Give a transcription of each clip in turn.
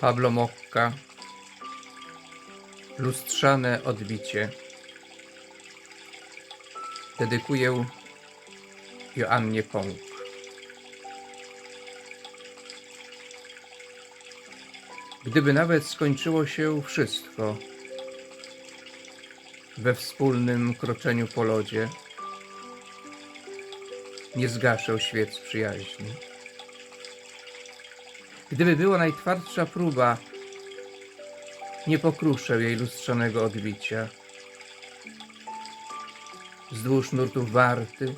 Pablo Mokka Lustrzane odbicie. Dedykuję Joannie Pąk. Gdyby nawet skończyło się wszystko we wspólnym kroczeniu po lodzie, nie zgaszę świec przyjaźni. Gdyby była najtwardsza próba, nie pokruszę jej lustrzanego odbicia. Wzdłuż nurtów warty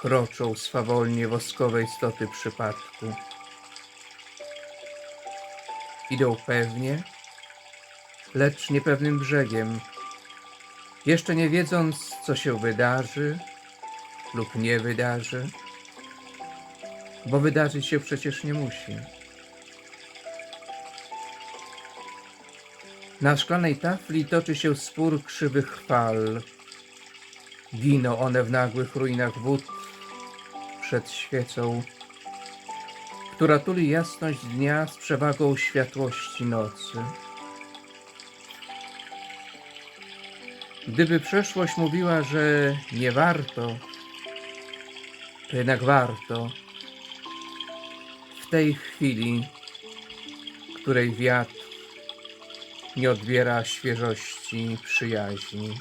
kroczą swawolnie woskowej stopy przypadku. Idą pewnie, lecz niepewnym brzegiem, jeszcze nie wiedząc, co się wydarzy lub nie wydarzy, bo wydarzyć się przecież nie musi. Na szklanej tafli toczy się spór krzywych fal. Giną one w nagłych ruinach wód przed świecą, która tuli jasność dnia z przewagą światłości nocy. Gdyby przeszłość mówiła, że nie warto, to jednak warto tej chwili, której wiatr nie odbiera świeżości przyjaźni.